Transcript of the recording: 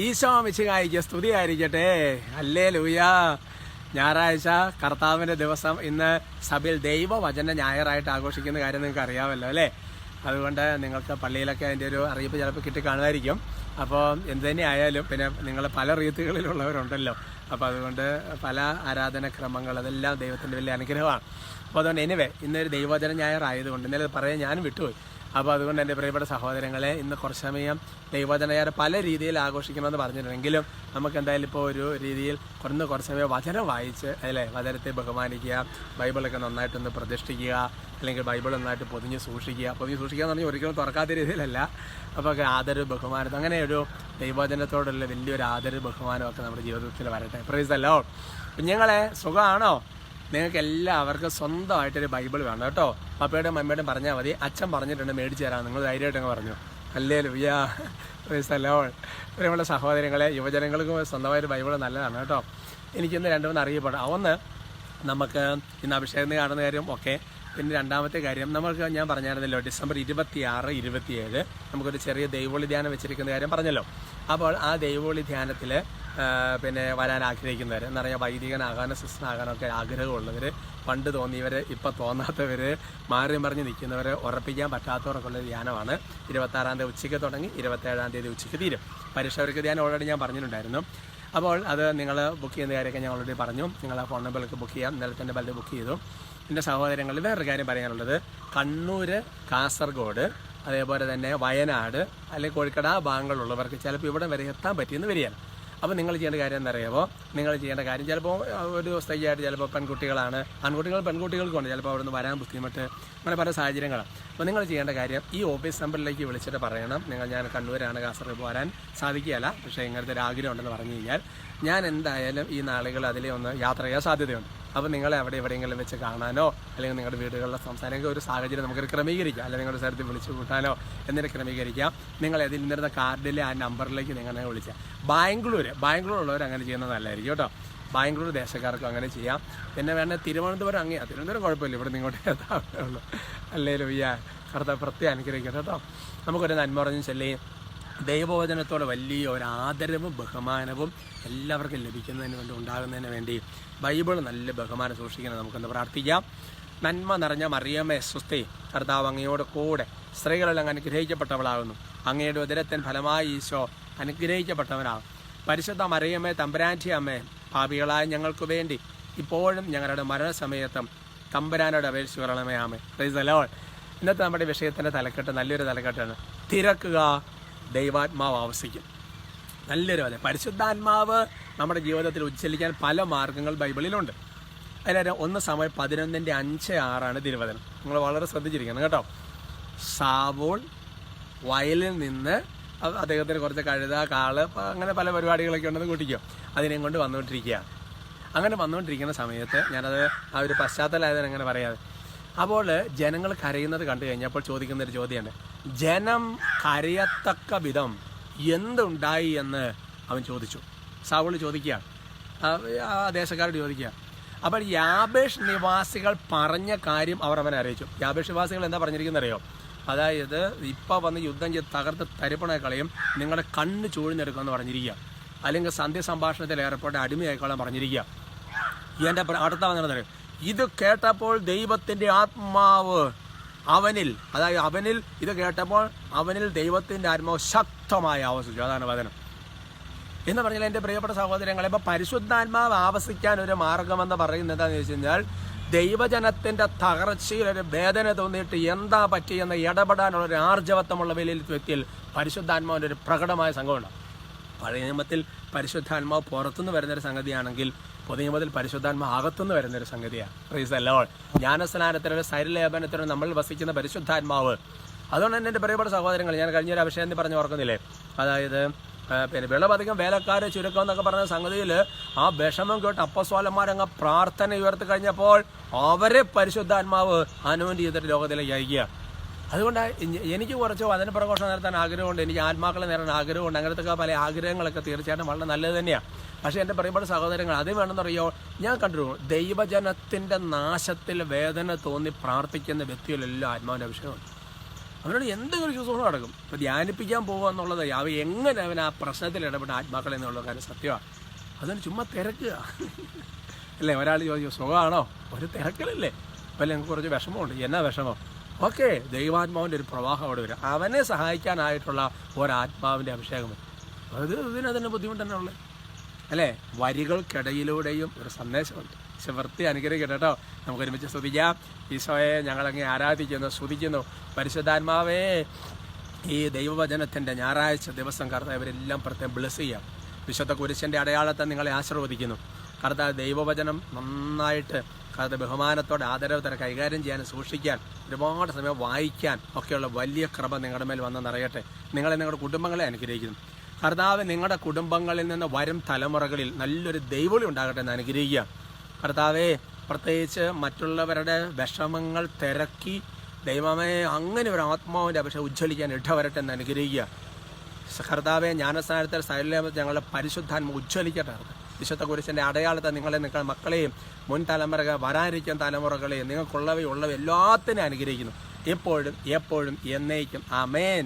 ഈശോ മിശിഹായിക്ക് സ്തുതിയായിരിക്കട്ടെ. അല്ലേ ലൂയ ഞായറാഴ്ച കർത്താവിന്റെ ദിവസം ഇന്ന് സഭയിൽ ദൈവവചന ഞായറായിട്ട് ആഘോഷിക്കുന്ന കാര്യം നിങ്ങൾക്ക് അറിയാമല്ലോ അല്ലേ? അതുകൊണ്ട് നിങ്ങൾക്ക് പള്ളിയിലൊക്കെ അതിന്റെ ഒരു അറിയിപ്പ് ചിലപ്പോൾ കിട്ടി കാണുമായിരിക്കും. അപ്പോൾ എന്ത് തന്നെ ആയാലും പിന്നെ നിങ്ങൾ പല റീത്തുകളിലുള്ളവരുണ്ടല്ലോ അപ്പോൾ അതുകൊണ്ട് പല ആരാധനക്രമങ്ങൾ അതെല്ലാം ദൈവത്തിന്റെ വലിയ അനുഗ്രഹമാണ്. അപ്പോൾ അതുകൊണ്ട് എനിവേ ഇന്നൊരു ദൈവവചന ഞായറായതുകൊണ്ട് ഇന്നലെ പറയാൻ ഞാനും വിട്ടുപോയി. അപ്പോൾ അതുകൊണ്ട് എന്റെ പ്രിയപ്പെട്ട സഹോദരങ്ങളെ ഇന്ന് കുറച്ച് സമയം ദൈവജനയാർ പല രീതിയിൽ ആഘോഷിക്കണമെന്ന് പറഞ്ഞിട്ടുണ്ടെങ്കിലും നമുക്ക് എന്തായാലും ഇപ്പോൾ ഒരു രീതിയിൽ കുറഞ്ഞ കുറച്ച് സമയം വചനം വായിച്ച് അല്ലേ വചനത്തെ ബഹുമാനിക്കുക ബൈബിളൊക്കെ നന്നായിട്ടൊന്ന് പ്രതിഷ്ഠിക്കുക അല്ലെങ്കിൽ ബൈബിൾ നന്നായിട്ട് പൊതിഞ്ഞ് സൂക്ഷിക്കുക. പൊതിഞ്ഞ് സൂക്ഷിക്കുക എന്ന് പറഞ്ഞാൽ ഒരിക്കലും തുറക്കാത്ത രീതിയിലല്ല. അപ്പോൾ ആദരവ് ബഹുമാനം അങ്ങനെ ഒരു ദൈവജനത്തോടുള്ള വലിയൊരു ആദരവ് ബഹുമാനമൊക്കെ നമ്മുടെ ജീവിതത്തിൽ വരട്ടെ. പ്രൈസ് അല്ലോ കുഞ്ഞുങ്ങളെ സുഖമാണോ? നിങ്ങൾക്ക് എല്ലാവർക്കും സ്വന്തമായിട്ടൊരു ബൈബിൾ വേണം കേട്ടോ. പപ്പയുടെ മമ്മയുടെയും പറഞ്ഞാൽ മതി. അച്ഛൻ പറഞ്ഞിട്ടുണ്ട് മേടിച്ചു തരാം നിങ്ങൾ ധൈര്യമായിട്ട് അങ്ങ് പറഞ്ഞു. അല്ലേ ലുയാ സ്ഥലോ പ്രിയമുള്ള സഹോദരങ്ങളെ യുവജനങ്ങൾക്കും സ്വന്തമായൊരു ബൈബിൾ നല്ലതാണ് കേട്ടോ. എനിക്കിന്ന് രണ്ടു മൂന്ന് അറിയപ്പെടാം ഒന്ന് നമുക്ക് ഇന്ന് അഭിഷേകം കാണുന്ന കാര്യം ഒക്കെ. പിന്നെ രണ്ടാമത്തെ കാര്യം നമുക്ക് ഞാൻ പറഞ്ഞായിരുന്നല്ലോ ഡിസംബർ ഇരുപത്തി ആറ് ഇരുപത്തിയേഴ്. നമുക്കൊരു ചെറിയ ദൈവോളി ധ്യാനം വെച്ചിരിക്കുന്ന കാര്യം പറഞ്ഞല്ലോ. അപ്പോൾ ആ ദൈവോളി ധ്യാനത്തിൽ പിന്നെ വരാൻ ആഗ്രഹിക്കുന്നവർ എന്ന് പറഞ്ഞാൽ വൈദികനാകാനോ സിസ്റ്റനാകാനോ ഒക്കെ ആഗ്രഹമുള്ളവർ പണ്ട് തോന്നിയവർ ഇപ്പം തോന്നാത്തവർ മാറി മറിഞ്ഞ് നിൽക്കുന്നവർ ഉറപ്പിക്കാൻ പറ്റാത്തവർക്കുള്ള ധ്യാനമാണ്. ഇരുപത്താറാം തീയതി ഉച്ചയ്ക്ക് തുടങ്ങി ഇരുപത്തേഴാം തീയതി ഉച്ചയ്ക്ക് തീരും. പരീക്ഷവർക്ക് ധ്യാനം ഓൾറെഡി ഞാൻ പറഞ്ഞിട്ടുണ്ടായിരുന്നു. അപ്പോൾ അത് നിങ്ങൾ ബുക്ക് ചെയ്യുന്ന കാര്യമൊക്കെ ഞാൻ ഓൾറെഡി പറഞ്ഞു. നിങ്ങൾ ആ ഫോൺ നമ്പറിലേക്ക് ബുക്ക് ചെയ്യാം. ഇന്നലെ തന്നെ പലരും ബുക്ക് ചെയ്തു. എന്റെ സഹോദരങ്ങളിൽ വേറൊരു കാര്യം പറയാനുള്ളത്. കണ്ണൂർ കാസർഗോഡ് അതേപോലെ തന്നെ വയനാട് അല്ലെങ്കിൽ കോഴിക്കട ഭാഗങ്ങളുള്ളവർക്ക് ചിലപ്പോൾ ഇവിടെ വരെ എത്താൻ പറ്റിയെന്ന് വരികയാണ്. അപ്പോൾ നിങ്ങൾ ചെയ്യേണ്ട കാര്യം എന്നറിയാമോ നിങ്ങൾ ചെയ്യേണ്ട കാര്യം ചിലപ്പോൾ ഒരു ദിവസത്തേക്കായിട്ട് ചിലപ്പോൾ പെൺകുട്ടികളാണ്. ആൺകുട്ടികൾ പെൺകുട്ടികൾക്കുണ്ട് ചിലപ്പോൾ അവിടെ നിന്ന് വരാൻ ബുദ്ധിമുട്ട്. അങ്ങനെ പല സാഹചര്യങ്ങളാണ്. അപ്പോൾ നിങ്ങൾ ചെയ്യേണ്ട കാര്യം ഈ ഓഫീസ് നമ്പറിലേക്ക് വിളിച്ചിട്ട് പറയണം. നിങ്ങൾ ഞാൻ കണ്ണൂരാണ് കാസർഗോഡ് വരാൻ സാധിക്കുകയല്ല. പക്ഷേ ഇങ്ങനത്തെ ഒരു ആഗ്രഹം ഉണ്ടെന്ന് പറഞ്ഞു കഴിഞ്ഞാൽ ഞാൻ എന്തായാലും ഈ നാളുകൾ അതിലേ ഒന്ന് യാത്ര ചെയ്യാൻ സാധ്യതയുണ്ട്. അപ്പോൾ നിങ്ങളെ അവിടെ എവിടെയെങ്കിലും വെച്ച് കാണാനോ അല്ലെങ്കിൽ നിങ്ങളുടെ വീടുകളിലെ സംസാരമൊക്കെ ഒരു സാഹചര്യം നമുക്ക് ക്രമീകരിക്കാം. അല്ലെങ്കിൽ നിങ്ങളുടെ സ്ഥലത്ത് വിളിച്ചു കൂട്ടാനോ എന്നിട്ട് ക്രമീകരിക്കാം. നിങ്ങൾ അതിൽ നിന്നിരുന്ന കാർഡിലെ ആ നമ്പറിലേക്ക് നിങ്ങളെ വിളിച്ചാൽ ബാംഗ്ലൂർ ബാംഗ്ലൂർ ഉള്ളവർ അങ്ങനെ ചെയ്യുന്നത് നല്ലതായിരിക്കും കേട്ടോ. ബാംഗ്ലൂർ ദേശക്കാർക്കും അങ്ങനെ ചെയ്യാം. പിന്നെ വേണേൽ തിരുവനന്തപുരം അങ്ങേ തിരുവനന്തപുരം കുഴപ്പമില്ല. ഇവിടെ നിങ്ങോട്ട് എത്താവുള്ളൂ അല്ലേലും അല്ലേ ലുയ്യ കറുത്ത പ്രത്യേകം അനുഗ്രഹിക്കട്ടെ കേട്ടോ. നമുക്കൊരു നന്മ പറഞ്ഞു ചെല്ലി. ദൈവവചനത്തോട് വലിയ ഒരു ആദരവും ബഹുമാനവും എല്ലാവർക്കും ലഭിക്കുന്നതിന് വേണ്ടി ഉണ്ടാകുന്നതിന് വേണ്ടി ബൈബിൾ നല്ല ബഹുമാനം സൂക്ഷിക്കണം. നമുക്കൊന്ന് പ്രാർത്ഥിക്കാം? നന്മ നിറഞ്ഞ മറിയമ്മ സ്വസ്തി കർത്താവ് അങ്ങയോട് കൂടെ സ്ത്രീകളെല്ലാം അനുഗ്രഹിക്കപ്പെട്ടവളാകുന്നു. അങ്ങയുടെ ഉദരത്തിൻ ഫലമായി ഈശോ അനുഗ്രഹിക്കപ്പെട്ടവനാകും പരിശുദ്ധ മറിയമ്മേ തമ്പുരാന്റെ അമ്മേ ഭാവികളായ ഞങ്ങൾക്ക് വേണ്ടി ഇപ്പോഴും ഞങ്ങളുടെ മരണസമയത്തും തമ്പുരാനോട് അപേക്ഷിച്ച് പറയണമേ ആമേ പ്ലീസ് അലോൾ ഇന്നത്തെ നമ്മുടെ വിഷയത്തിന്റെ തലക്കെട്ട് നല്ലൊരു തലക്കെട്ടാണ്. തിരക്കുക ദൈവാത്മാവ് ആവശ്യിക്കും നല്ലൊരു അതെ പരിശുദ്ധാത്മാവ് നമ്മുടെ ജീവിതത്തിൽ ഉച്ചരിക്കാൻ പല മാർഗങ്ങൾ ബൈബിളിലുണ്ട്. അതിലൊരു ഒന്ന് സമയം പതിനൊന്നിന്റെ അഞ്ച് ആറാണ് തിരുവചനം. നിങ്ങൾ വളരെ ശ്രദ്ധിച്ചിരിക്കണം കേട്ടോ. സാവോൾ വയലിൽ നിന്ന് അദ്ദേഹത്തിന് കുറച്ച് കഴുത കാൾ അങ്ങനെ പല പരിപാടികളൊക്കെ ഉണ്ടെന്ന് കൂട്ടിക്കോ. അതിനെയും കൊണ്ട് വന്നുകൊണ്ടിരിക്കുകയാണ് അങ്ങനെ വന്നുകൊണ്ടിരിക്കുന്ന സമയത്ത് ഞാനത് ആ ഒരു പശ്ചാത്തലമായതിനങ്ങനെ പറയാതെ അപ്പോൾ ജനങ്ങൾ കരയുന്നത് കണ്ടു കഴിഞ്ഞപ്പോൾ ചോദിക്കുന്ന ഒരു ചോദ്യമാണ് ജനം കരയത്തക്ക വിധം എന്തുണ്ടായി എന്ന് അവൻ ചോദിച്ചു. സാവോൾ ചോദിക്കുകയാണ് ആ- ദേശക്കാരോട് ചോദിക്കുക. അപ്പോൾ യാബേഷ് നിവാസികൾ പറഞ്ഞ കാര്യം അവർ അവനെ അറിയിച്ചു. യാബേഷ് നിവാസികൾ എന്താ പറഞ്ഞിരിക്കുന്നത് അറിയോ? അതായത് ഇപ്പോൾ വന്ന് യുദ്ധം ചെയ്ത് തകർത്ത് തരിപ്പണ കളയും നിങ്ങളുടെ കണ്ണ് ചൂഴ്ന്നെടുക്കുമെന്ന് പറഞ്ഞിരിക്കുക. അല്ലെങ്കിൽ സന്ധ്യ സംഭാഷണത്തിൽ ഏർപ്പെട്ട അടിമയായിക്കോളാൻ പറഞ്ഞിരിക്കുക. എന്റെ അടുത്ത വന്നിരുന്നത് ഇത് കേട്ടപ്പോൾ ദൈവത്തിന്റെ ആത്മാവ് അവനിൽ അതായത് അവനിൽ ഇത് കേട്ടപ്പോൾ അവനിൽ ദൈവത്തിന്റെ ആത്മാവ് ശക്തമായി ആവസിച്ചു. അതാണ് വചനം. എന്ന് പറഞ്ഞാൽ എന്റെ പ്രിയപ്പെട്ട സഹോദരങ്ങളെ ഇപ്പോൾ പരിശുദ്ധാത്മാവ് ആവസിക്കാൻ ഒരു മാർഗമെന്ന് പറയുന്നത് എന്താണെന്ന് വെച്ച് കഴിഞ്ഞാൽ ദൈവജനത്തിന്റെ തകർച്ചയിൽ ഒരു വേദന തോന്നിയിട്ട് എന്താ പറ്റിയെന്ന് ഇടപെടാനുള്ള ഒരു ആർജവത്വമുള്ള വലിയ വ്യക്തിയിൽ പരിശുദ്ധാത്മാവിന്റെ ഒരു പ്രകടമായ സംഘമുണ്ട് പഴയ നിയമത്തിൽ പരിശുദ്ധാത്മാവ് പുറത്തുനിന്ന് വരുന്നൊരു സംഗതിയാണെങ്കിൽ പുതിയ മുതൽ പരിശുദ്ധാത്മാവ് അകത്തുനിന്ന് വരുന്നൊരു സംഗതിയാണ്. പ്രീസ് അല്ലോൾ ജ്ഞാനസ്നാനത്തിനോ സൈരലേപനത്തിനും നമ്മൾ വസിക്കുന്ന പരിശുദ്ധാത്മാവ്. അതുകൊണ്ട് തന്നെ എന്റെ പ്രിയപ്പെട്ട സഹോദരങ്ങൾ ഞാൻ കഴിഞ്ഞൊരു അഭിഷേകത്തിൽ പറഞ്ഞു ഓർക്കുന്നില്ലേ? അതായത് പിന്നെ വിളവധികം വേലക്കാരെ ചുരുക്കം എന്നൊക്കെ പറഞ്ഞ സംഗതിയിൽ ആ വിഷമം കേട്ട് അപ്പസ്വാലന്മാരങ്ങ് പ്രാർത്ഥന ഉയർത്തി കഴിഞ്ഞപ്പോൾ അവരെ പരിശുദ്ധാത്മാവ് അനുവൻ ചെയ്തിട്ട് ലോകത്തിലേക്ക് അയക്കുക അതുകൊണ്ട് എനിക്ക് കുറച്ച് വചന പ്രഘോഷണം നടത്താൻ ആഗ്രഹമുണ്ട്. എനിക്ക് ആത്മാക്കളെ നേടാൻ ആഗ്രഹമുണ്ട്. അങ്ങനത്തെ പല ആഗ്രഹങ്ങളൊക്കെ തീർച്ചയായിട്ടും വളരെ നല്ലത് തന്നെയാണ്. പക്ഷേ എന്റെ പ്രിയപ്പെട്ട സഹോദരങ്ങൾ അത് വേണമെന്നറിയോ? ഞാൻ കണ്ടു ദൈവജനത്തിന്റെ നാശത്തിൽ വേദന തോന്നി പ്രാർത്ഥിക്കുന്ന വ്യക്തികളെല്ലാം ആത്മാവിന്റെ അഭിഷേകമുണ്ട് അവനോട് എന്തെങ്കിലും ശുശ്രൂഷ നടക്കും. ഇപ്പോൾ ധ്യാനിപ്പിക്കാൻ പോകുക എന്നുള്ളത് അവ എങ്ങനെ അവൻ ആ പ്രശ്നത്തിൽ ഇടപെട്ട ആത്മാക്കളെ എന്നുള്ള കാര്യം സത്യമാണ് അതുകൊണ്ട് ചുമ്മാ തിരക്കുക അല്ലേ? ഒരാൾ ചോദിച്ചു സുഖമാണോ? ഒരു തിരക്കലല്ലേ? അപ്പം ഞങ്ങൾക്ക് കുറച്ച് വിഷമമുണ്ട്. എന്നാ വിഷമം? ഓക്കെ ദൈവാത്മാവിന്റെ ഒരു പ്രവാഹം അവിടെ വരും. അവനെ സഹായിക്കാനായിട്ടുള്ള ഒരാത്മാവിന്റെ അഭിഷേകം അത് ഇതിനതിന് ബുദ്ധിമുട്ട് തന്നെ ഉള്ളത്. അല്ലേ? വരികൾക്കിടയിലൂടെയും ഒരു സന്ദേശമുണ്ട്. വൃത്തി അനുഗ്രഹിക്കട്ടെ കേട്ടോ. നമുക്ക് ഒരുമിച്ച് സ്തുതിക്കാം. ഈശോയെ ഞങ്ങളങ്ങ് ആരാധിക്കുന്നു സ്തുതിക്കുന്നു. പരിശുദ്ധാത്മാവേ ഈ ദൈവവചനത്തിന്റെ ഞായറാഴ്ച ദിവസം കർത്താവരെല്ലാം പ്രത്യേകം ബ്ലസ് ചെയ്യാം. വിശുദ്ധ കുരിശന്റെ അടയാളത്തെ നിങ്ങളെ ആശീർവദിക്കുന്നു. കർത്താവ് ദൈവവചനം നന്നായിട്ട് കർത്താവ് ബഹുമാനത്തോടെ ആദരവ് തന്നെ കൈകാര്യം ചെയ്യാൻ സൂക്ഷിക്കാൻ ഒരുപാട് സമയം വായിക്കാൻ ഒക്കെയുള്ള വലിയ ക്രമം നിങ്ങളുടെ മേൽ വന്ന് നിറയട്ടെ നിങ്ങളെ നിങ്ങളുടെ കുടുംബങ്ങളെ അനുഗ്രഹിക്കുന്നു. കർത്താവ് നിങ്ങളുടെ കുടുംബങ്ങളിൽ നിന്ന് വരും തലമുറകളിൽ നല്ലൊരു ദൈവളി ഉണ്ടാകട്ടെ എന്ന് അനുഗ്രഹിക്കുക. കർത്താവെ പ്രത്യേകിച്ച് മറ്റുള്ളവരുടെ വിഷമങ്ങൾ തിരക്കി ദൈവമേ അങ്ങനെ ഒരു ആത്മാവിന്റെ അപേക്ഷ ഉജ്ജ്വലിക്കാൻ ഇടവരട്ടെ എന്ന് അനുഗ്രഹിക്കുക. കർത്താവെ ജ്ഞാനസ്ഥാനത്തെ സൈലം ഞങ്ങളുടെ പരിശുദ്ധാത്മ ഉജ്ജ്വലിക്കട്ടെ. വിശുദ്ധ കുരിശിന്റെ അടയാളത്തെ നിങ്ങളെ നിങ്ങളുടെ മക്കളെയും മുൻ തലമുറകൾ വരാനിരിക്കുന്ന തലമുറകളെയും നിങ്ങൾക്കുള്ളവയുള്ളവ എല്ലാത്തിനും അനുഗ്രഹിക്കുന്നു. എപ്പോഴും എപ്പോഴും എന്നേക്കും. അമേൻ